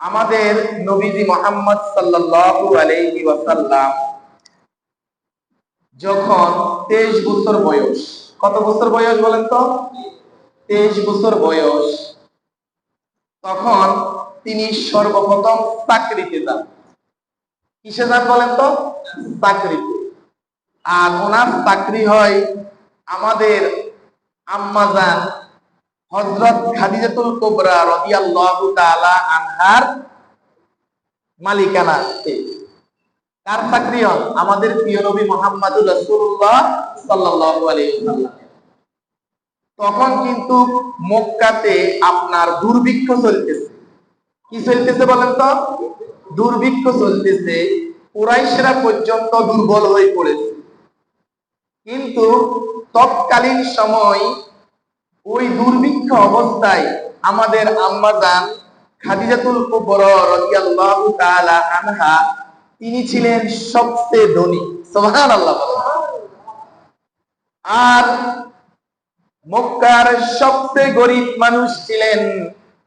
আমাদের নবীজি মোহাম্মদ সাল্লাল্লাহু আলাইহি ওয়াসাল্লাম যখন তেইশ বছর বয়স, কত বছর বয়স বলেন তো? তেইশ বছর বয়স। তখন তিনি সর্বপ্রথম চাকরিতে যান। কিসে যান বলেন তো? চাকরিতে। আর ওনার চাকরি হয় আমাদের আম্মাজান হজরত খাদিজাতুল কোবরা রাদিয়াল্লাহু তাআলা আনহার মালিকানা কার চাকরি হন? আমাদের প্রিয় নবী মোহাম্মদুর রাসূলুল্লাহ সাল্লাল্লাহু আলাইহি ওয়াসাল্লাম। তখন কিন্তু মক্কাতে আপনার দুর্ভিক্ষ চলতেছে। কি চলতেছে বলেন তো? দুর্ভিক্ষ চলতেছে। কুরাইশরা পর্যন্ত দুর্বল হয়ে পড়েছে। কিন্তু তৎকালীন সময় ওই দুর্ভিক্ষ অবস্থায় আমাদের আম্মাজান খাদিজাতুল কুবরা রাদিয়াল্লাহু তাআলা আনহা, তিনি ছিলেন সবচেয়ে ধনী। সুবহানাল্লাহ আর মক্কার সবচেয়ে গরিব মানুষ ছিলেন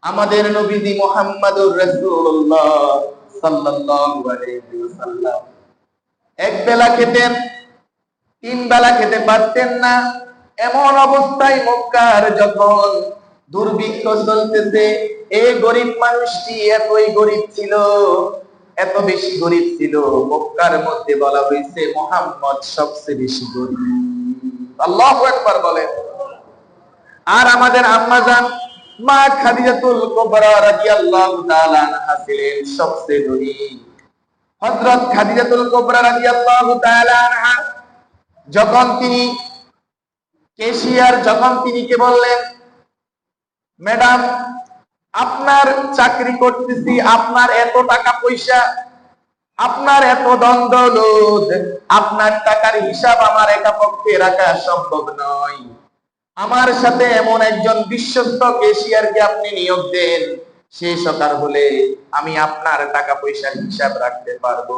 আমাদের নবীজি মুহাম্মদুর রাসূলুল্লাহ সাল্লাল্লাহু আলাইহি ওয়াসাল্লাম। এক বেলা খেতেন, তিন বেলা খেতে পারতেন না এমন অবস্থায় মক্কার যখন দুর্ভিক্ষ চলতেছে এই গরিব মানুষটি এতই গরিব ছিল, এত বেশি গরিব ছিল। মক্কার মধ্যে বলা হয়েছে, মোহাম্মদ সবচেয়ে বেশি গরিব। আল্লাহ একবার বলেন। আর আমাদের আম্মাজান মা খাদিজাতুল কুবরা রাদিয়াল্লাহু তাআলা আনহা ছিলেন সবচেয়ে ধনী হযরত খাদিজাতুল কুবরা রাদিয়াল্লাহু তাআলা আনহা, যখন তিনি কেশিয়ার যখন তিনি কে বললেন? ম্যাডাম, আপনার চাকরি করতেছি, আপনার এত টাকা পয়সা, আপনার এত দ্বন্দ্ব লোধ আপনার টাকার হিসাব আমার একা পক্ষে রাখা সম্ভব নয়। আমার সাথে এমন একজন বিশ্বস্ত কেশিয়ারকে আপনি নিয়োগ দেন। সে সকার হলে আমি আপনার টাকা পয়সার হিসাব রাখতে পারব।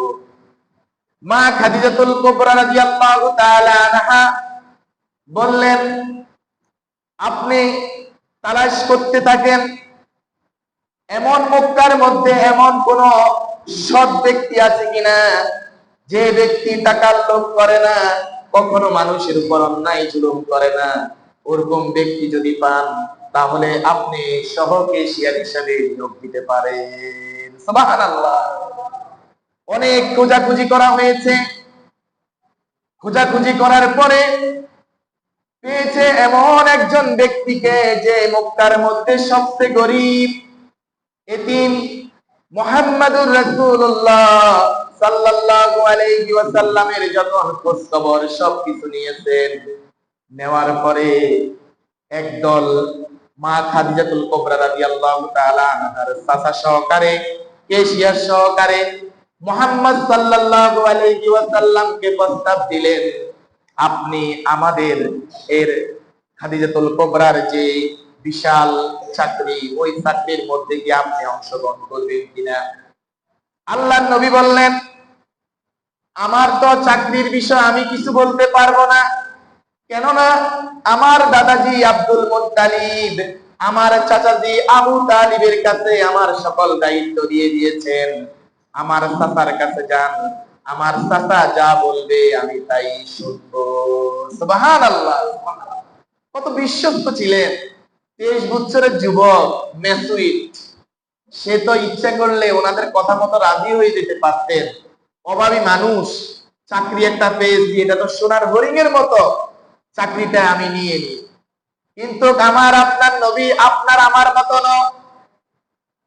মা খাদিজাতুল কুবরা রাদিয়াল্লাহু তাআলা আনহা বললেন, আপনি তালাশ করতে থাকেন। এমন মক্কার মধ্যে এমন কোন সৎ ব্যক্তি আছে কিনা? যে ব্যক্তি টাকার লোভ করে না, কখনো মানুষের উপর অন্যায় জুলুম করে না। ওরকম ব্যক্তি যদি পান, তাহলে আপনি সহকে শিয়ার হিসাবে নিয়োগ দিতে পারেন। অনেক খোঁজাখুঁজি করা হয়েছে। খোঁজাখুঁজি করার পরে পেয়েছে এমন একজন ব্যক্তিকে যে মক্কার মধ্যে সবচেয়ে গরিব। এতিম মোহাম্মদুর রাসূলুল্লাহ সাল্লাল্লাহু আলাইহি ওয়াসাল্লামের সবকিছু নিয়েছেন। নেওয়ার পরে একদল মা খাদিজাতুল কুবরা রাদিয়াল্লাহু তাআলা আনহার চাচা সহকারে, কেশিয়ার সহকারে মোহাম্মদ সাল্লাল্লাহু আলাইহি ওয়াসাল্লামকে প্রস্তাব দিলেন আপনি আমাদের এর খাদিজাতুল কুবরার যে বিশাল চাকরি, ওই চাকরির মধ্যে গিয়ে আপনি অংশগ্রহণ করবেন কিনা? আল্লাহ নবী বললেন, আমার তো চাকরির বিষয় আমি কিছু বলতে পারব না। কেননা আমার দাদাজি আব্দুল মুত্তালিব, আমার চাচাজি আবু তালিবের কাছে আমার সকল দায়িত্ব দিয়ে দিয়েছেন। আমার চাচার কাছে যান। আমার চাচা যা বলবে আমি তাই শুনব। সুবহানাল্লাহ কত বিশ্বস্ত ছিলেন। তেইশ বছরের যুবক মেসুইট সে তো ইচ্ছা করলে ওনাদের কথা মতো রাজি হয়ে যেতে পারতেন। অভাবী মানুষ, চাকরি একটা পেয়েছি এটা তো সোনার হরিং এর মতো চাকরিটা আমি নিয়ে নিই। কিন্তু আমার আপনার নবী, আপনার আমার মতো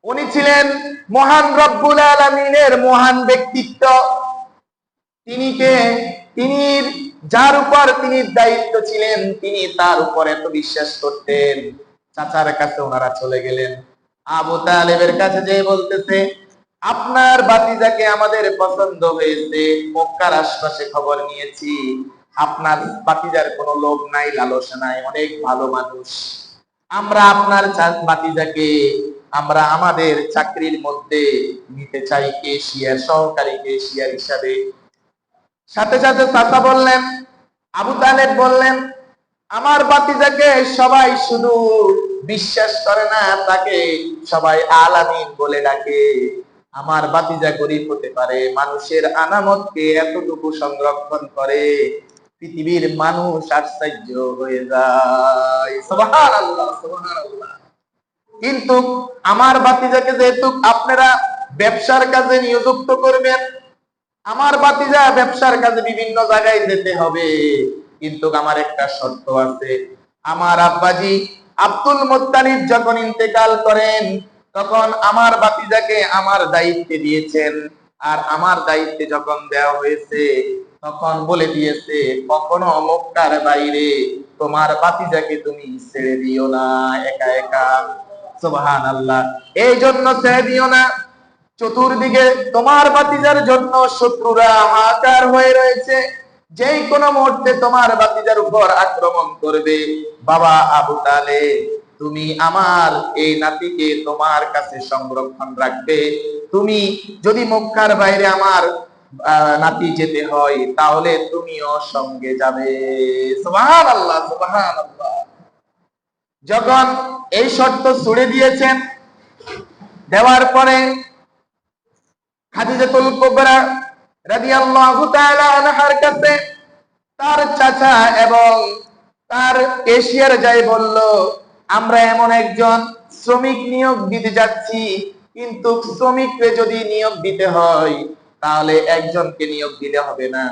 উনি ছিলেন মহান রব্বুল আলমিনের মহান ব্যক্তিত্ব। তিনি কে তিনি যার উপর তিনি দায়িত্ব ছিলেন, তিনি তার উপর এত বিশ্বাস করতেন। চাচার কাছে ওনারা চলে গেলেন। আবু তালেবের কাছে যে বলতেছে, আপনার বাতিজাকে আমাদের পছন্দ হয়েছে, মক্কার আশপাশে খবর নিয়েছি। আপনার বাতিজার কোনো লোভ নাই, লালসা নাই, অনেক ভালো মানুষ। আমরা আপনার বাতিজাকে আমরা আমাদের চাকরির মধ্যে নিতে চাই কেশিয়ার, সহকারী কেশিয়ার হিসাবে। সাথে সাথে চাচা বললেন, আবু তালেব বললেন, আমার বাতিজাকে সবাই শুধু বিশ্বাস করে না, তাকে সবাই আলামিন বলে ডাকে। আমার বাতিজা গরিব হতে পারে, মানুষের আনামতকে এতটুকু সংরক্ষণ করে, পৃথিবীর মানুষ আশ্চর্য হয়ে যায়। কিন্তু আমার বাতিজাকে যেহেতু আপনারা ব্যবসার কাজে নিযুক্ত করবেন আমার বাতিজা ব্যবসার কাজে বিভিন্ন জায়গায় যেতে হবে। কিন্তু আমার একটা শর্ত আছে। আমার আব্বাজি আব্দুল মোত্তালিব যখন ইন্তেকাল করেন, তখন আমার বাতিজাকে আমার দায়িত্বে দিয়েছেন। আর আমার দায়িত্বে যখন দেওয়া হয়েছে, তখন বলে দিয়েছে, কখনো মক্কার বাইরে তোমার বাতিজাকে তুমি ছেড়ে দিও না, একা একা। সুবহান আল্লাহ এই জন্য ছেড়ে দিও না। চতুর্দিকে তোমার বাতিজার জন্য শত্রুরা হাহাকার হয়ে রয়েছে। যেই কোনো মুহূর্তে তোমার বাতিজার উপর আক্রমণ করবে। বাবা আবু তালে তুমি আমার এই নাতিকে তোমার কাছে সংরক্ষণ রাখবে। তুমি যদি মক্কার বাইরে আমার নাতি যেতে হয়, তাহলে তুমিও সঙ্গে যাবে। সুবহান আল্লাহ সুবহান আল্লাহ যখন এই শর্ত ছুড়ে দিয়েছেন, দেওয়ার পরে খাদিজাতুল কুবরা রাদিয়াল্লাহু তাআলা আনহার কাছে তার চাচা এবং তার এশিয়ার যাই বলল, আমরা এমন একজন শ্রমিক নিয়োগ দিতে যাচ্ছি, কিন্তু শ্রমিককে যদি নিয়োগ দিতে হয়, তাহলে একজনকে নিয়োগ দিলে হবে না।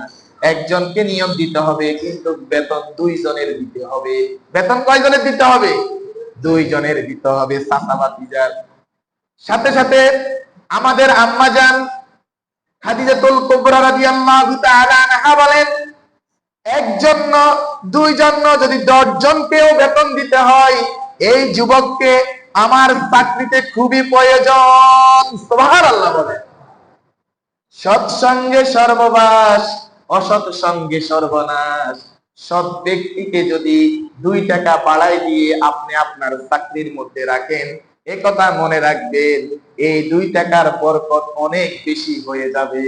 একজনকে নিয়োগ দিতে হবে, কিন্তু বেতন দুইজনের দিতে হবে। বেতন কয়জনের দিতে হবে? দুইজনের দিতে হবে সাথে সাথে আমাদের আম্মাজান খাদিজাতুল কুবরা রাদিয়াল্লাহু তাআলা আনহা বলেন একজন দুইজন যদি দশ জনকেও বেতন দিতে হয়, এই যুবককে আমার চাকরিতে খুবই প্রয়োজন। বলেন। সৎসঙ্গে সর্ববাস অসৎ সঙ্গে সর্বনাশ। সৎ ব্যক্তিকে যদি দুই টাকা বাড়াই দিয়ে আপনি আপনার চাকরির মধ্যে রাখেন এ কথা মনে রাখবেন, এই দুই টাকার বরকত অনেক বেশি হয়ে যাবে।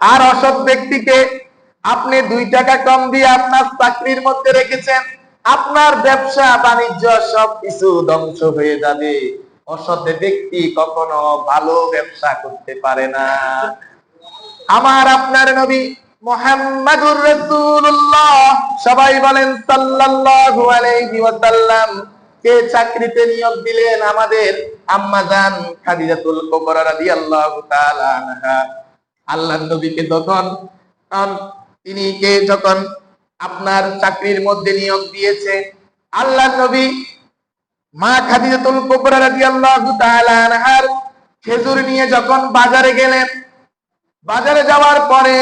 আর অসৎ ব্যক্তিকে আপনি দুই টাকা কম দিয়ে আপনার চাকরির মধ্যে রেখেছেন, আপনার ব্যবসা বাণিজ্য সব কিছু ধ্বংস হয়ে যাবে। অসৎ ব্যক্তি কখনো ভালো ব্যবসা করতে পারে না। আমার আপনার নবী মোহাম্মদুর রাসূলুল্লাহ, সবাই বলেন সাল্লাল্লাহু আলাইহি ওয়াসাল্লাম কে চাকরিতে নিয়োগ দিলেন আমাদের খাদিজাতুল নবীকে আম, তিনি কে যখন আপনার চাকরির মধ্যে নিয়োগ দিয়েছে আল্লাহর নবী মা খাদিজাতুল খেজুর নিয়ে যখন বাজারে গেলেন বাজারে যাওয়ার পরে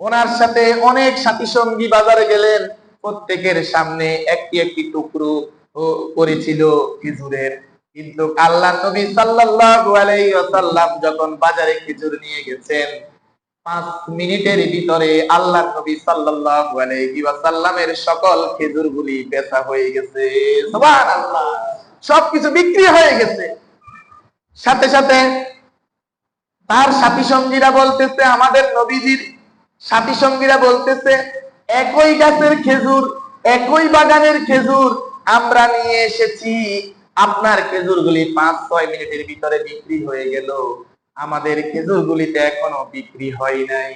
ওনার সাথে অনেক সাথী সঙ্গী বাজারে গেলেন। প্রত্যেকের সামনে একটি একটি টুকরো করেছিল খেজুরের। কিন্তু আল্লাহ নবী সাল্লাল্লাহু আলাইহি ওয়াসাল্লাম যখন বাজারে খেজুর নিয়ে গেছেন, পাঁচ মিনিটের ভিতরে আল্লাহ নবী সাল্লাল্লাহু আলাইহি ওয়াসাল্লামের সকল খেজুরগুলি বেচা হয়ে গেছে। সুবহানাল্লাহ! সবকিছু বিক্রি হয়ে গেছে। সাথে সাথে তার সাথী সঙ্গীরা বলতেছে, আমাদের নবীজির সাথী সঙ্গীরা বলতেছে, একই গাছের খেজুর, একই বাগানের খেজুর আমরা নিয়ে এসেছি। আপনার খেজুরগুলি পাঁচ, ছয় মিনিটের ভিতরে বিক্রি হয়ে গেল। আমাদের খেজুরগুলিতে এখনও বিক্রি হয় নাই।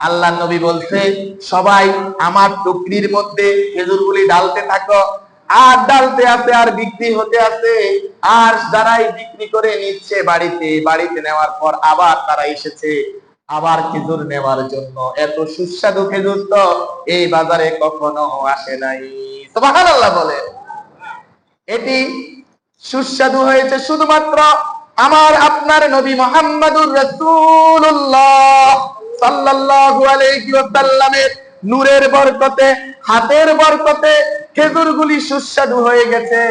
আল্লাহ নবী বলছে, সবাই আমার টুকরির মধ্যে খেজুরগুলি ডালতে থাকো। আর ডালতে আছে, আর বিক্রি হতে আছে। আর যারাই বিক্রি করে নিচ্ছে বাড়িতে বাড়িতে নেওয়ার পর আবার তারা এসেছে। আবার খেজুর নেওয়ার জন্য। এত সুস্বাদু খেজুর তো এই বাজারে কখনো আসে নাই। সুবহানাল্লাহ বলে। এটি সুস্বাদু হয়েছে শুধুমাত্র আমার আপনার নবী মোহাম্মদুর রাসূলুল্লাহ সাল্লাল্লাহু আলাইহি ওয়াসাল্লামের নূরের বরকতে, হাতের বরকতে খেজুরগুলি সুস্বাদু হয়ে গেছে,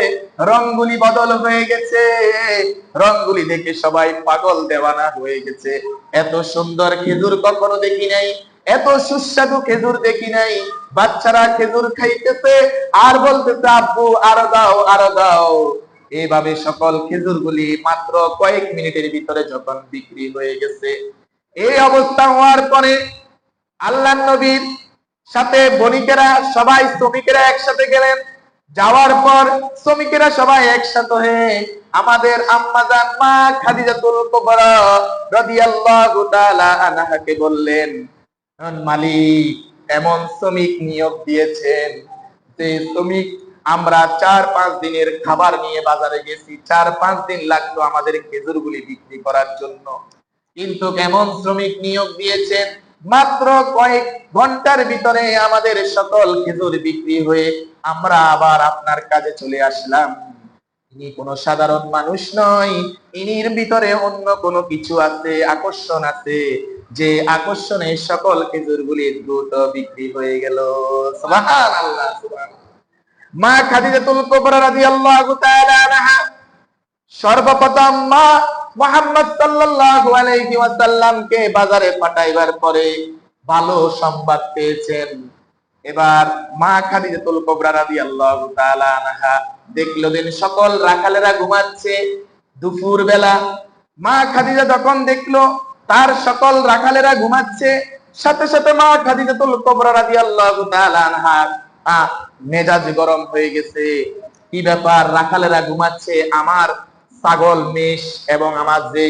রংগুলি বদল হয়ে গেছে। রংগুলি দেখে সবাই পাগল দেওয়ানা হয়ে গেছে। এত সুন্দর খেজুর কখনো দেখি নাই। এত সুস্বাদু খেজুর দেখি নাই। বাচ্চারা খেজুর খাইতেছে, আর বলতেছে, আব্বু, আরও দাও আরও দাও। এইভাবে সকল খেজুরগুলি মাত্র কয়েক মিনিটের ভিতরে যখন বিক্রি হয়ে গেছে, এই অবস্থা হওয়ার পরে আল্লাহ নবীর সাথে বণিকেরা সবাই, শ্রমিকেরা একসাথে গেলেন। যাওয়ার পর শ্রমিকেরা সবাই একসাথে হয়ে আমাদের আম্মাজান মা খাদিজাতুল কুবরা রাদিয়াল্লাহু তাআলা আনহাকে বললেন "এখন মালিক, এমন শ্রমিক নিয়োগ দিয়েছেন যে শ্রমিক, আমরা চার পাঁচ দিনের খাবার নিয়ে বাজারে গেছি, চার পাঁচ দিন লাগতো আমাদের খেজুরগুলি বিক্রি করার জন্য। কিন্তু কেমন শ্রমিক নিয়োগ দিয়েছেন? মাত্র কয়েক ঘণ্টার ভিতরে আমাদের সকল খেজুর বিক্রি হয়ে আমরা আবার আপনার কাজে চলে আসলাম। ইনি কোনো সাধারণ মানুষ নয়, ইনির ভিতরে অন্য কোনো কিছু আছে, আকর্ষণ আছে। যে আকর্ষণে সকল খেজুরগুলি দ্রুত বিক্রি হয়ে গেল। মা খাদিজাতুল কুবরা রাদিয়াল্লাহু তাআলা আনহা, সর্বপ্রথম মা মোহাম্মদ সাল্লাল্লাহু আলাইহি ওয়াসাল্লামকে বাজারে পাঠাইবার পরে ভালো সংবাদ পেয়েছেন। এবার মা খাদিজাতুল কুবরা রাদিয়াল্লাহু তাআলা আনহা দেখল দিন সকল রাখালেরা ঘুমাচ্ছে। দুপুর বেলা মা খাদিজা যখন দেখল তার সকল রাখালেরা ঘুমাচ্ছে। সাথে সাথে মা খাদিজাতুল কুবরা রাদিয়াল্লাহু তাআলা আহ, মেজাজ গরম হয়ে গেছে। কি ব্যাপার রাখালেরা ঘুমাচ্ছে? আমার ছাগল মেষ এবং আমার যে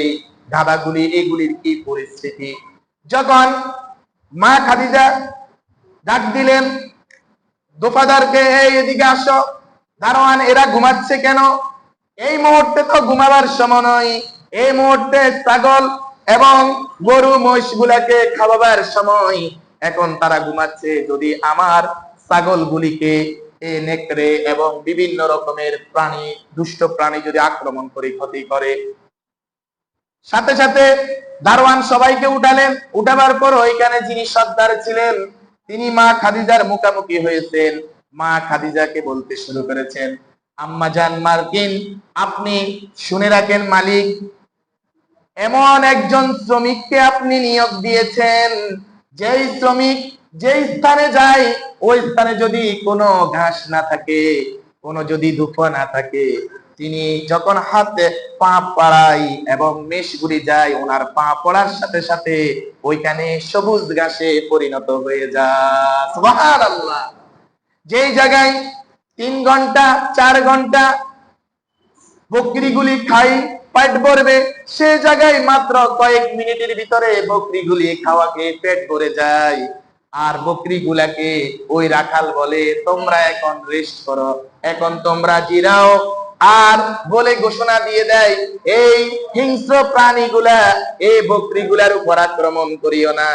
গাদাগুলি এগুলির কি পরিস্থিতি? যখন মা খাদিজা ডাক দিলেন দোকাদারকে এই এদিকে আসো। দারোয়ান এরা ঘুমাচ্ছে কেন? এই মুহূর্তে তো ঘুমাবার সময় নয়। এই মুহূর্তে ছাগল এবং গরু, মহিষ গুলাকে খাওয়াবার সময় এখন তারা ঘুমাচ্ছে। যদি আমার ছাগল গুলিকে এ নেকড়ে এবং বিভিন্ন রকমের প্রাণী, দুষ্ট প্রাণী যদি আক্রমণ করে, ক্ষতি করে। সাথে সাথে দারোয়ান সবাইকে উঠালেন। উঠাবার পর ওইখানে যিনি সর্দার ছিলেন, তিনি মা খাদিজার মুখামুখি হয়েছেন। মা খাদিজাকে বলতে শুরু করেছেন, আম্মা জান মার্কিন, আপনি শুনে রাখেন মালিক এমন একজন শ্রমিককে আপনি নিয়োগ দিয়েছেন, যেই শ্রমিক যেই স্থানে যায়, ওই স্থানে যদি কোনো ঘাস না থাকে, কোনো যদি দুঃখ না থাকে, তিনি যখন হাতে পা পড়াই এবং মেষগুলি যায়, ওনার পা পড়ার সাথে সাথে ওইখানে সবুজ ঘাসে পরিণত হয়ে যায়। সুবহানাল্লাহ। যেই জায়গায় তিন ঘণ্টা, চার ঘণ্টা বকরিগুলি খাই পেট ভরবে। সে জায়গায় মাত্র কয়েক মিনিটের ভিতরে বকরিগুলি খাওয়াকে পেট ভরে যায়। আর বকরিগুলাকে ওই রাখাল বলে, তোমরা এখন রেস্ট করো, এখন তোমরা জিরাও। আর বলে ঘোষণা দিয়ে দেয়, এই হিংস্র প্রাণীগুলা, এই বকরিগুলার উপর আক্রমণ করিও না।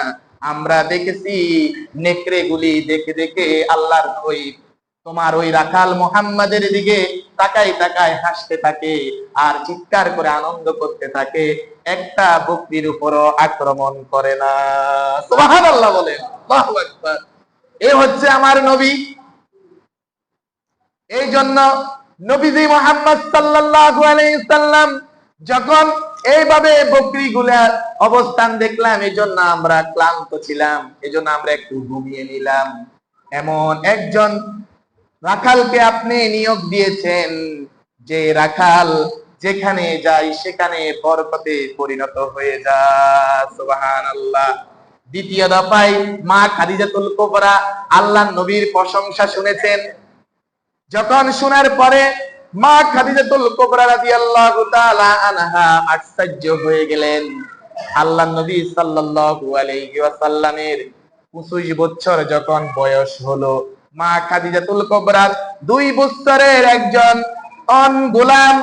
আমরা দেখেছি নেকড়ে গুলি দেখে দেখে আল্লাহর তোমার ওই রাখাল মোহাম্মদের দিকে তাকাই তাকাই হাসতে থাকে আর চিৎকার করে আনন্দ করতে থাকে। একটা বকরির উপরও আক্রমণ করে না। সুবহানাল্লাহ বলেন এ হচ্ছে আমার নবী। এই জন্য নবীজি মোহাম্মদ সাল্লাল্লাহু আলাইহি যখন এইভাবে বকরিগুলার অবস্থান দেখলাম এই জন্য আমরা ক্লান্ত ছিলাম এই জন্য আমরা একটু ঘুমিয়ে নিলাম। এমন একজন রাখালকে আপনি নিয়োগ দিয়েছেন। যে রাখাল যেখানে যায়, সেখানে বরকতে পরিণত হয়ে যায়। সুবহানাল্লাহ। দ্বিতীয় দফায় মা খাদিজাতুল কুবরা আল্লাহ নবীর প্রশংসা শুনেছেন। যখন শোনার পরে মা খাদিজাতুল কুবরা রাদিয়াল্লাহু তাআলা আনহা আশ্চর্য হয়ে গেলেন। আল্লাহ নবী সাল্লাল্লাহু আলাইহি ওয়াসাল্লামের 25 বছর যখন বয়স হলো মা খাদিজাতুল কুবরার দুই বছরের একজন অন গোলাম।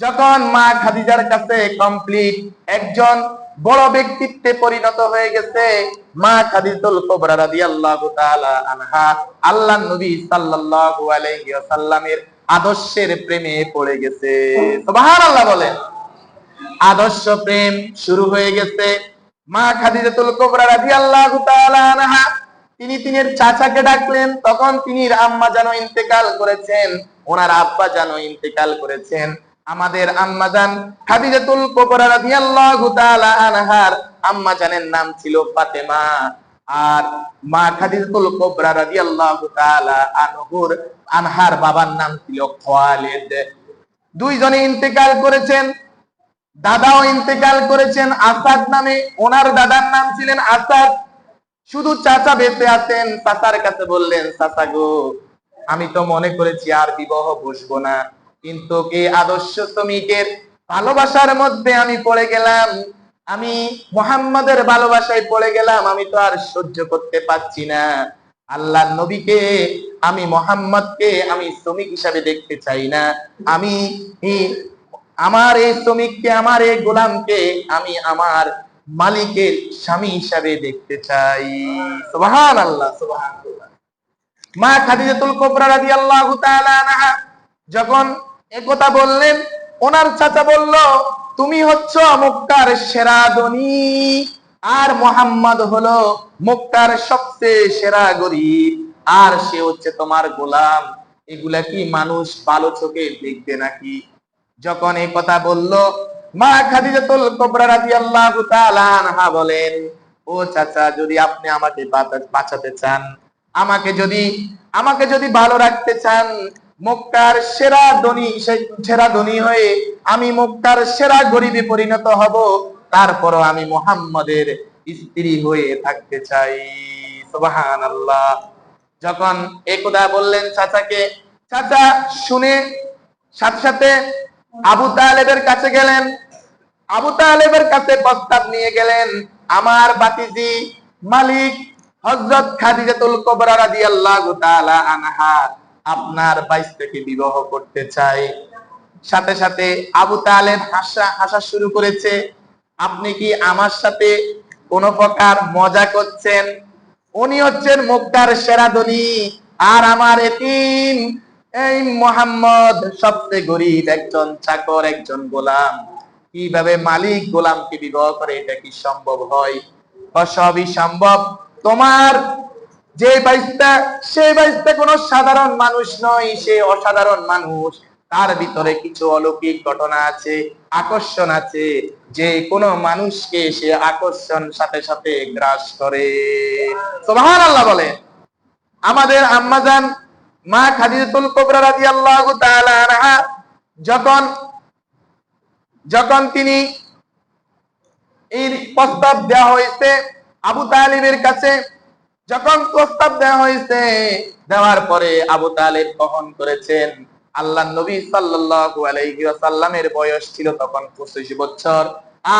যখন মা খাদিজার কাছে কমপ্লিট একজন বড় ব্যক্তিত্বে পরিণত হয়ে গেছে, মা খাদিজাতুল কুবরা রাদিয়াল্লাহু তাআলা আনহা আল্লাহ নবী সাল্লাল্লাহু আলাইহি ওয়াসাল্লামের আদর্শের প্রেমে পড়ে গেছে। সুবহানাল্লাহ বলেন। আদর্শ প্রেম শুরু হয়ে গেছে। মা খাদিজাতুল কুবরা রাদিয়াল্লাহু তাআলা আনহা তিনি তিনের চাচাকে ডাকলেন, তখন তিনি আম্মা যেন ইন্তেকাল করেছেন, ওনার আব্বা যেন ইন্তেকাল করেছেন। আমাদের আম্মা জান খাদিজাতুল কুবরা রাদিয়াল্লাহু তাআলা আনহার আম্মা জানের নাম ছিল ফাতেমা। আর মা খাদিজাতুল কুবরা রাদিয়াল্লাহু তাআলা আনহুর, আনহার বাবার নাম ছিল খালিদ দুইজনে ইন্তেকাল করেছেন, দাদাও ইন্তেকাল করেছেন, আসাদ নামে ওনার দাদার নাম ছিলেন আসাদ। শুধু চাচা বেঁচে আছেন, চাচার কাছে বললেন, চাচা গো, আমি তো মনে করেছি আর বিবাহ বসবো না। কিন্তু এই আদর্শ শ্রমিকের ভালোবাসার মধ্যে আমি পড়ে গেলাম। আমি মোহাম্মদের ভালোবাসায় পড়ে গেলাম, আমি তো আর সহ্য করতে পারছি না। আল্লাহ নবীকে আমি, মোহাম্মদকে আমি শ্রমিক হিসাবে দেখতে চাই না। আমি আমার এই শ্রমিককে, আমার এই গোলামকে আমি, আমার মালিকের স্বামী হিসাবে দেখতে চাই। সুবহান আল্লাহ সুবহান মা খাদিজাতুল কুবরা রাদিয়াল্লাহু তাআলা আনহা যখন একথা বললেন, ওনার চাচা বলল, তুমি হচ্ছ মক্কার সেরা ধনী, আর মোহাম্মদ হলো মক্কার সবচেয়ে সেরা গরিব, আর সে হচ্ছে তোমার গোলাম। এগুলা কি মানুষ ভালো চোখে দেখবে নাকি? যখন এই কথা বলল মা খাদিজাতুল কুবরা রাদিয়াল্লাহু তাআলা আনহা বলেন, ও চাচা, যদি আপনি আমাকে বাঁচাতে চান, আমাকে যদি আমাকে যদি ভালো রাখতে চান মক্কার সেরা ধনী সেরা ধনী হয়ে আমি মক্কার সেরা গরিবে পরিণত হব, তারপরও আমি মোহাম্মদের স্ত্রী হয়ে থাকতে চাই। সুবহানাল্লাহ। যখন একদা বললেন চাচাকে, চাচা শুনে সাথে সাথে আবু তালেবের কাছে গেলেন। আবু তালেবের কাছে প্রস্তাব নিয়ে গেলেন, আমার বাতিজি মালিক হযরত খাদিজাতুল কুবরা রাদিয়াল্লাহু তাআলা আনহা আপনার বাইশ থেকে বিবাহ করতে চাই সাথে সাথে আবু তালেব হাসা হাসা শুরু করেছে, আপনি কি আমার সাথে কোন প্রকার মজা করছেন? উনি হচ্ছেন মুক্তার সেরাদনী, আর আমার এতিম এই মোহাম্মদ সবচেয়ে গরিব একজন, চাকর একজন গোলাম। কীভাবে মালিক গোলামকে বিবাহ করে, এটা কি সম্ভব হয়? বা সবই সম্ভব। তোমার যে বাইশটা সেই বাইশটা কোনো সাধারণ মানুষ নয়, সে অসাধারণ মানুষ। তার ভিতরে কিছু অলৌকিক ঘটনা আছে, আকর্ষণ আছে। যে কোনো মানুষকে সে আকর্ষণ সাথে সাথে গ্রাস করে। সোহান আল্লাহ বলে আমাদের আম্মাজান মা খাদিজাতুল কুবরা রাদিয়াল্লাহু তাআলা আনহা যখন যখন তিনি এই প্রস্তাব দেওয়া হয়েছে আবু তালিবের কাছে, যখন প্রস্তাব দেওয়া হয়েছে, দেওয়ার পরে আবু তালিব গ্রহণ করেছেন। আল্লাহ নবী সাল্লাল্লাহু আলাইহি ওয়াসাল্লামের বয়স ছিল তখন 25 বছর।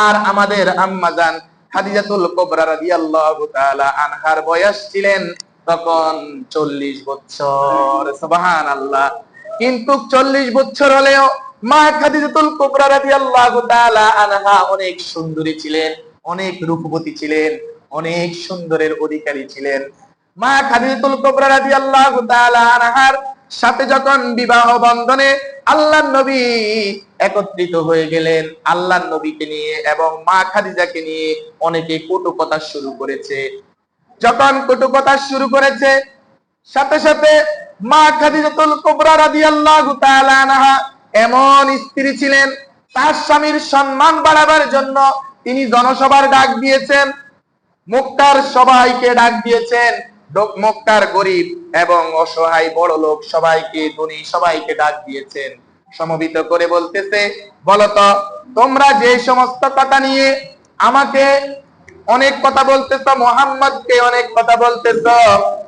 আর আমাদের আম্মাজান খাদিজাতুল কুবরা রাদিয়াল্লাহু তাআলা আনহার বয়স ছিলেন তখন 40 বছর, সুবহানাল্লাহ। কিন্তু 40 বছর হলেও মা খাদিজাতুল কুবরা রাদিয়াল্লাহু তাআলা আনহা অনেক সুন্দরী ছিলেন, অনেক রূপবতী ছিলেন, অনেক সুন্দরের অধিকারী ছিলেন। মা খাদিজাতুল কুবরা রাদিয়াল্লাহু তাআলা আনহার সাথে যখন বিবাহ বন্ধনে আল্লাহর নবী একত্রিত হয়ে গেলেন, আল্লাহর নবীকে নিয়ে এবং মা খাদিজাকে নিয়ে অনেকে কটু কথা শুরু করেছে। যখন কটু কথা শুরু করেছে, সাথে সাথে মা খাদিজাতুল কুবরা রাদিয়াল্লাহু তাআলা আনহা এমন স্ত্রী ছিলেন, তার স্বামীর সম্মান বাড়াবার জন্য তিনি জনসভার ডাক দিয়েছেন মক্কার সবাইকে ডাক দিয়েছেন মক্কার গরিব এবং অসহায় বড় লোক সবাইকে, ধনী সবাইকে ডাক দিয়েছেন। সমবিত করে বলতেছে, বলতো, তোমরা যে সমস্ত কথা নিয়ে আমাকে অনেক কথা বলতেছ, মোহাম্মদকে অনেক কথা বলতেছ।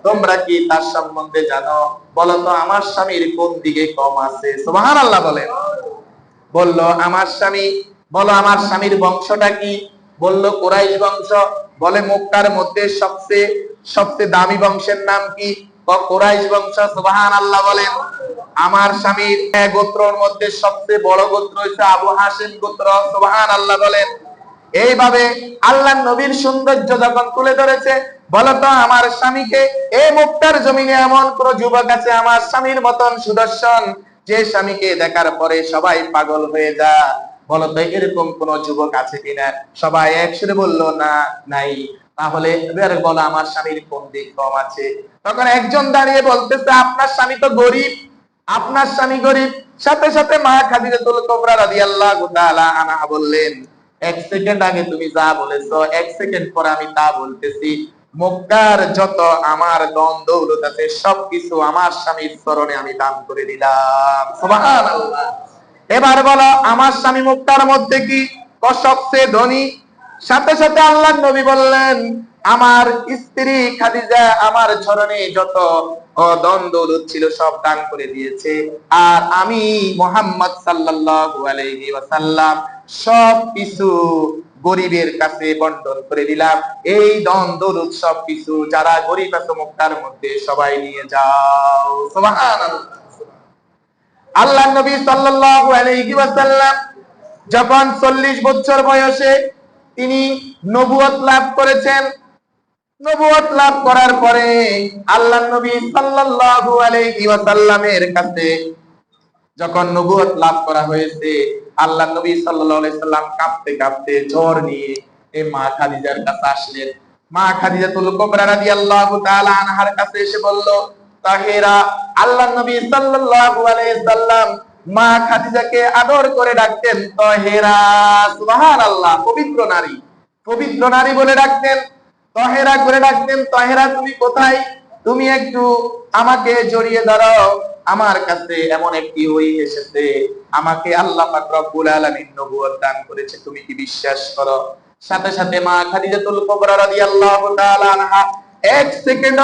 তোমরা কি তার সম্বন্ধে জানো? বলতো, আমার স্বামীর কোন দিকে কম আছে? সুবহান আল্লাহ বলেন। বলল, আমার স্বামী, বলো, আমার স্বামীর বংশটা কি? বলল, কোরাইশ বংশ। বলে মক্কার মধ্যে সবচেয়ে সবচেয়ে দামি বংশের নাম কি? কোরাইশ বংশ সুবহান আল্লাহ বলেন। আমার স্বামীর গোত্রর মধ্যে সবচেয়ে বড় গোত্র হচ্ছে আবু হাসিম গোত্র সুবহান আল্লাহ বলেন। এইভাবে আল্লাহ নবীর সৌন্দর্য যখন তুলে ধরেছে, বলতো আমার স্বামীকে এই মুক্তার জমিনে এমন কোন যুবক আছে আমার স্বামীর মতন সুদর্শন, যে স্বামীকে দেখার পরে সবাই পাগল হয়ে যা। বলতো, এরকম কোন যুবক আছে কিনা সবাই একসাথে বলল, না, নাই। তাহলে এবার বলো, আমার স্বামীর কোন দিক কম আছে? তখন একজন দাঁড়িয়ে বলতেছে, আপনার স্বামী তো গরিব, আপনার স্বামী গরিব। সাথে সাথে মা খাদিজাতুল কুবরা রাদিয়াল্লাহু তাআলা আনহা বললেন এক সেকেন্ড আগে তুমি যা বলেছ, এক সেকেন্ড পর আমি তা বলতেছি। মক্কার যত আমার দন দৌলত আছে, সবকিছু আমার স্বামীর স্মরণে আমি দান করে দিলাম। এবার বলো, আমার স্বামী মুক্তার মধ্যে কি ক সবচেয়ে ধনী? সাথে সাথে আল্লাহ নবী বললেন আমার স্ত্রী খাদিজা, আমার চরণে যত ছিল সব দান করে দিয়েছে। আর আমি মোহাম্মদ সাল্লাল্লাহু সব কিছু গরিবের কাছে বন্টন করে দিলাম। এই দন সব কিছু যারা গরিব আছে মক্কার মধ্যে সবাই নিয়ে যাও। আল্লাহ নবী সাল্লাল্লাহু আলাইহি যখন 40 বছর বয়সে তিনি নবুয়ত লাভ করেছেন নবুয়ত লাভ করার পরে আল্লাহ নবী সাল্লাল্লাহু আলাইহি ওয়াসাল্লামের কাছে যখন নবুয়ত লাভ করা হয়েছে, আল্লাহ নবী সাল্লাল্লাহু আলাইহি সাল্লাম কাঁপতে কাঁপতে জ্বর নিয়ে এই মা খাদিজার কাছে আসলেন। মা খাদিজাতুল কুবরা রাদিয়াল্লাহু তাআলা আনহার কাছে এসে বলল, তাহেরা, আল্লাহ নবী সাল্লাল্লাহু আলাইহি সাল্লাম মা খাদিজাকে আদর করে ডাকতেন, তহেরা, সুবহানাল্লাহ, পবিত্র নারী। পবিত্র নারী বলে ডাকতেন তহেরা করে ডাকতেন তহেরা, তুমি কোথায়? তুমি একটু আমাকে জড়িয়ে ধরো আমার কাছে এমন একটি ওই এসেছে। আমাকে আল্লাহ রব্বুল আলামিন নবুয়ত দান করেছে। তুমি কি বিশ্বাস করো? সাথে সাথে মা খাদিজাতুল কুবরা রাদিয়াল্লাহু তাআলা আনহা এক সেকেন্ড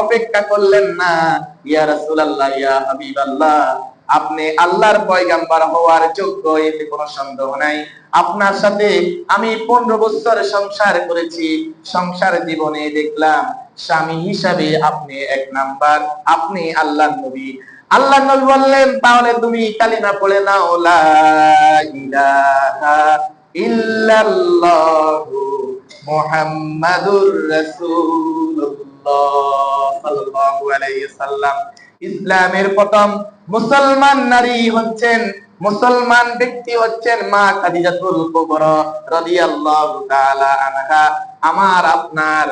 অপেক্ষা করলেন না। ইয়া রাসূলুল্লাহ, ইয়া হাবিবাল্লাহ আপনি আল্লাহর পয়গাম্বার হওয়ার যোগ্য এতে কোনো সন্দেহ নাই। আপনার সাথে আমি পনেরো বছর সংসার করেছি, সংসার জীবনে দেখলাম স্বামী হিসাবে আপনি এক নাম্বার, আপনি আল্লাহ নবী। আল্লাহ নবী বললেন, তাহলে তুমি কালিমা পড়ে নাও, লা ইলাহা ইল্লাল্লাহু মুহাম্মাদুর রাসূলুল্লাহ সাল্লাল্লাহু আলাইহি সাল্লাম ইসলামের প্রথম মুসলমান নারী হচ্ছেন, মুসলমান ব্যক্তি হচ্ছেন মা খাদিজাতুল কুবরা রাদিয়াল্লাহু তাআলা আনহা। আমার আপনার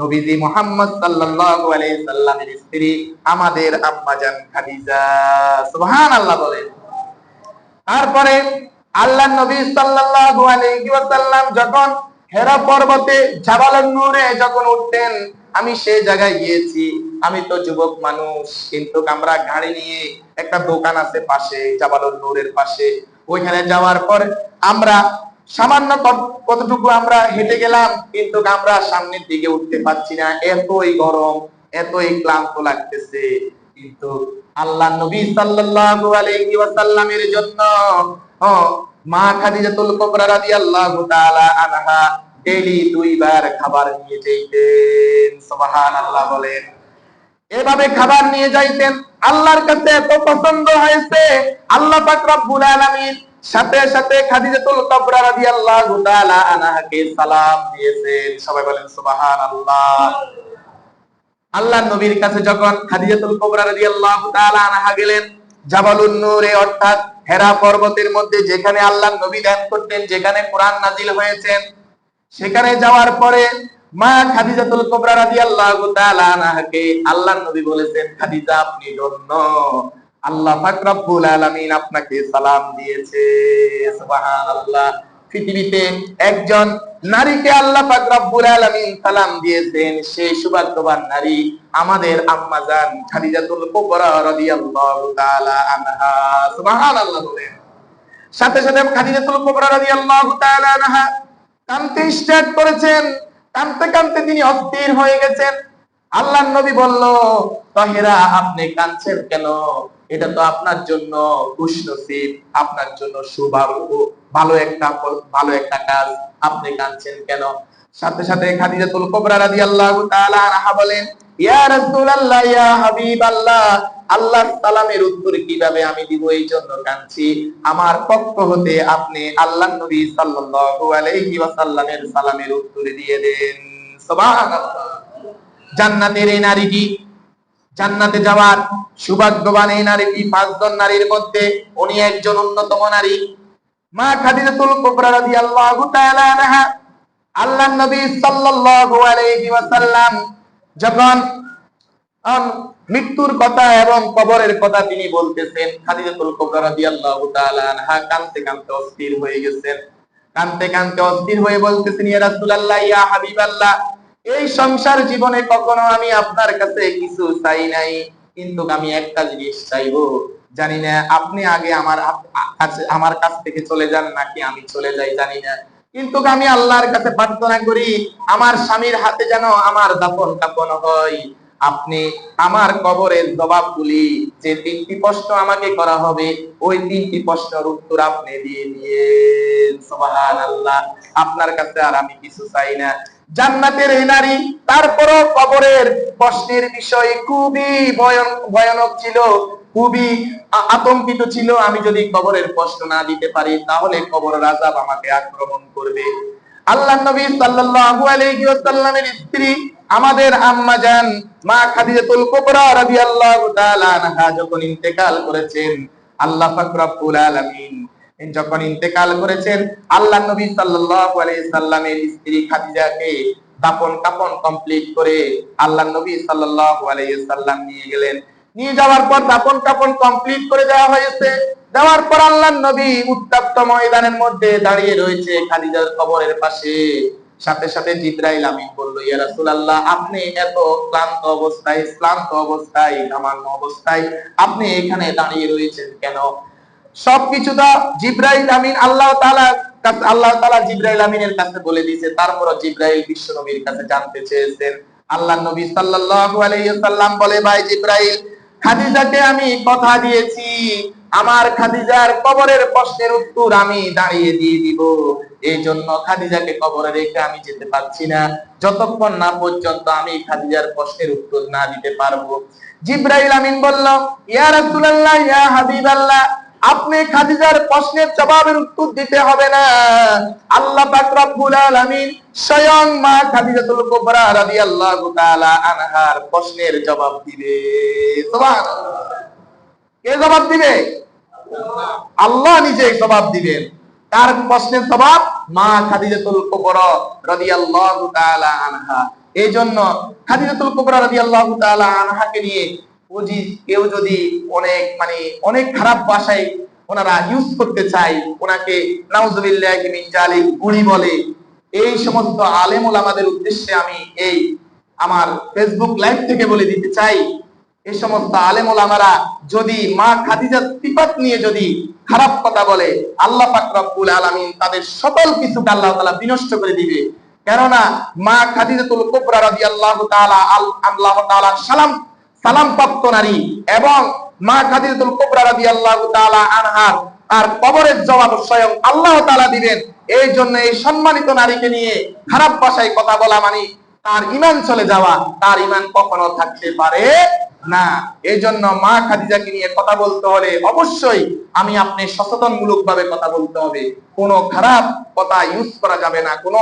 নবীজি মুহাম্মদ সাল্লাল্লাহু আলাইহি সাল্লামের স্ত্রী, আমাদের আম্মা জান খাদিজা। সুবহানাল্লাহ বলেন। তারপরে আল্লাহ নবী সাল্লাল্লাহু আলাইহি ওয়াসাল্লাম যখন হেরা পর্বতে জাবালুন নূরে যখন উঠতেন আমি সেই জায়গায় গিয়েছি, আমি তো যুবক মানুষ, কিন্তু আমরা গাড়ি নিয়ে একটা দোকান আছে পাশে জাবালুন নূরের পাশে। ওইখানে যাওয়ার পর আমরা সামান্য কতটুকু আমরা হেঁটে গেলাম, কিন্তু আমরা সামনের দিকে উঠতে পারছি না। এতই গরম, এতই ক্লান্ত লাগতেছে। কিন্তু আল্লাহ নবী সাল্লাল্লাহু আলাইহি ওয়াসাল্লামের জন্য মা খাদিজাতুল কুবরা রাদিয়াল্লাহু তাআলা আনহা দুইবার খাবার নিয়ে যাইতেন, সুবহানাল্লাহ বলেন। এভাবে খাবার নিয়ে যাইতেন, আল্লাহর কাছে এত পছন্দ হয়েছে, আল্লাহ সাথে সাথে খাদিজাতুল সালাম দিয়েছেন। সবাই বলেন আল্লাহ নবীর কাছে যখন খাদিজাতুল কুবরা রাদিয়াল্লাহু গেলেন, জাবালুন নূরে অর্থাৎ হেরা পর্বতের মধ্যে যেখানে আল্লাহ নবী ধ্যান করতেন, যেখানে কোরআন নাজিল হয়েছেন সেখানে যাওয়ার পরে মা খাদিজাতুল কুবরা রাদিয়াল্লাহু তাআলা আনহাকে আল্লাহ নবী বলেছেন, খাদিজা, আপনি ধন্য। আল্লাহ পাক রব্বুল আলামিন আপনাকে সালাম দিয়েছে। সুবহানাল্লাহ। পৃথিবীতে একজন নারীকে আল্লাহ পাক রব্বুল আলামিন সালাম দিয়েছেন সেই সৌভাগ্যবান নারী আমাদের আম্মা জান খাদিজাতুল কুবরা রাদিয়াল্লাহু তাআলা আনহা। সুবহানাল্লাহ বলেন। সাথে সাথে খাদিজাতুল কুবরা রাদিয়াল্লাহু তাআলা আনহা কানতে স্টার্ট করেছেন, কানতে কানতে তিনি অস্থির হয়ে গেছেন। আল্লাহ নবী বলল, তহেরা, আপনি কাঁদছেন কেন? এটা তো আপনার জন্য খুশনসিব, আপনার জন্য সুভাগ্য ভালো একটা ভালো একটা কাজ, আপনি কাঁদছেন কেন? সাথে সাথে খাদিজাতুল কুবরা রাদিয়াল্লাহু তাআলা আনহা বলেন ইয়া আল্লাহ সালামের উত্তর কীভাবে আমি দিব এই জন্য কাঁদছি। আমার পক্ষ হতে আপনি আল্লাহ নবী সালামের উত্তর দিয়ে দেন। জান্নাতের এই নারীটি জান্নাতে যাওয়ার সৌভাগ্যবান এই নারীটি পাঁচজন নারীর মধ্যে উনি একজন অন্যতম নারী। মা খাদিজাতুল কুবরা রাদিয়াল্লাহু তাআলা আনহা আল্লাহ নবী সাল্লাল্লাহু আলাইহি ওয়াসাল্লাম যখন মৃত্যুর কথা এবং কবরের কথা তিনি বলতেছেন অস্থির হয়ে গেছেন। অস্থির হয়ে বলতেছেন, ইয়া এই সংসার জীবনে কখনো আমি আপনার কাছে কিছু চাই নাই, কিন্তু আমি একটা জিনিস চাইব। জানি না, আপনি আগে আমার কাছে, আমার কাছ থেকে চলে যান নাকি আমি চলে যাই, জানি না। কিন্তু আমি আল্লাহর কাছে প্রার্থনা করি, আমার স্বামীর হাতে যেন আমার দাফন কাপন হয়। আপনি আমার কবরের জবাবগুলি যে তিনটি প্রশ্ন আমাকে করা হবে, ওই তিনটি প্রশ্নের উত্তর আপনি দিয়ে দিয়ে সুবহানাল্লাহ। আপনার কাছে আর আমি কিছু চাই না। জান্নাতের এই নারী, তারপরও কবরের প্রশ্নের বিষয় খুবই ভয়ন- ভয়ানক ছিল। খুবই আতঙ্কিত ছিল। আমি যদি কবরের প্রশ্ন না দিতে পারি, তাহলে কবরের আযাব আমাকে আক্রমণ করবে। আল্লাহ নবী সাল্লাল্লাহু আলাইহি স্ত্রী, আমাদের আম্মা জান, মা খাদিজাতুল কুবরা রাদিয়াল্লাহু তাআলা আনহা যখন ইন্তেকাল করেছেন, আল্লাহ পাক রব্বুল আলামিন যখন ইন্তেকাল করেছেন আল্লাহ নবী সাল্লাল্লাহু আলাইহি সাল্লামের স্ত্রী খাদিজাকে দাফন কাফন কমপ্লিট করে আল্লাহ নবী সাল্লাল্লাহু আলাইহি সাল্লাম নিয়ে গেলেন। নিয়ে যাওয়ার পর দাফন কাফন কমপ্লিট করে দেওয়া হয়েছে। দেওয়ার পর আল্লাহ নবী উত্তপ্ত ময়দানের মধ্যে দাঁড়িয়ে রয়েছে খাদিজার কবরের পাশে। সাথে সাথে জিব্রাইল আমিন বলল, ইয়া রাসূলুল্লাহ, আপনি এত ক্লান্ত অবস্থায় ক্লান্ত অবস্থায়, ঘামানো অবস্থায় আপনি এখানে দাঁড়িয়ে রয়েছেন কেন? সবকিছু তো জিব্রাইল আমিন আল্লাহ কাছে, আল্লাহ তাআলা জিব্রাইল আমিনের কাছে বলে দিয়েছে। তারপর জিব্রাইল বিশ্ব নবীর কাছে জানতে চেয়েছেন। আল্লাহ নবী সাল্লাল্লাহু আলাইহি বলে, ভাই জিব্রাইল খাদিজাকে আমি কথা দিয়েছি। আমার খাদিজার কবরের প্রশ্নের উত্তর আমি দাঁড়িয়ে দিয়ে দিব। এই জন্য খাদিজাকে কবরে রেখে আমি যেতে পারছি না। যতক্ষণ না পর্যন্ত আমি খাদিজার প্রশ্নের উত্তর না দিতে পারব। জিব্রাইল আমিন বলল, ইয়া রাসূলুল্লাহ, ইয়া হাবিবাল্লাহ আপনি খাদিজার প্রশ্নের জবাবের উত্তর দিতে হবে না। আল্লাহ আলামিন স্বয়ং মা খাদিজাতুল কুবরা রাদিয়াল্লাহু তাআলা আনহার প্রশ্নের জবাব দিবে। কে জবাব দিবে? আল্লাহ নিজে জবাব দিবেন। তার প্রশ্নের জবাব মা খাদিজাতুল কুবরা রাদিয়াল্লাহু তাআলা আনহা। এই জন্য খাদিজাতুল কুবরা রাদিয়াল্লাহু তাআলা আনহাকে নিয়ে ওজি কেউ যদি অনেক মানে অনেক খারাপ ভাষায় ওনারা ইউজ করতে চায়, ওনাকে নাউজুবিল্লাহি মিন জালিক গুড়ি বলে, এই সমস্ত আলেম ওলামাদের উদ্দেশ্যে আমি এই আমার ফেসবুক লাইভ থেকে বলে দিতে চাই, এই সমস্ত আলেম ওলামারা যদি মা খাদিজার সিফাত নিয়ে যদি খারাপ কথা বলে, আল্লাহ পাক রব্বুল আলামিন তাদের সকল কিছুকে আল্লাহ তাআলা বিনষ্ট করে দিবে। কেননা মা খাদিজাতুল কুবরা রাদিয়াল্লাহু তাআলা আল- আল্লাহ তাআলা সালাম সালাম প্রাপ্ত নারী এবং মা খাদিজাতুল কুবরা রাদিয়াল্লাহু তাআলা আনহার আর কবরের জবাব স্বয়ং আল্লাহ তাআলা দিবেন। এই জন্য এই সম্মানিত নারীকে নিয়ে খারাপ ভাষায় কথা বলা মানে তার ইমান চলে যাওয়া। তার ইমান কখনো থাকতে পারে না। এই জন্য মা খাদিজাকে নিয়ে কথা বলতে হলে অবশ্যই আমি আপনি সচেতনমূলক ভাবে কথা বলতে হবে। কোনো খারাপ কথা ইউজ করা যাবে না। কোনো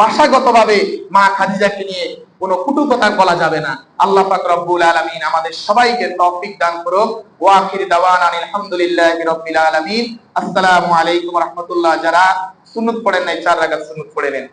ভাষাগত ভাবে মা খাদিজাকে নিয়ে কোনো কুটু কথা বলা যাবে না। আল্লাহ পাক রব্বুল আলামিন আমাদের সবাইকে তৌফিক দান করুক। ওয়া আখির দাওয়ান আলহামদুলিল্লাহি রাব্বিল আলামিন। আসসালামু আলাইকুম রাহমাতুল্লাহ। যারা সুন্নাত পড়েন নাই, চার রাকাত সুন্নাত পড়ে নেন।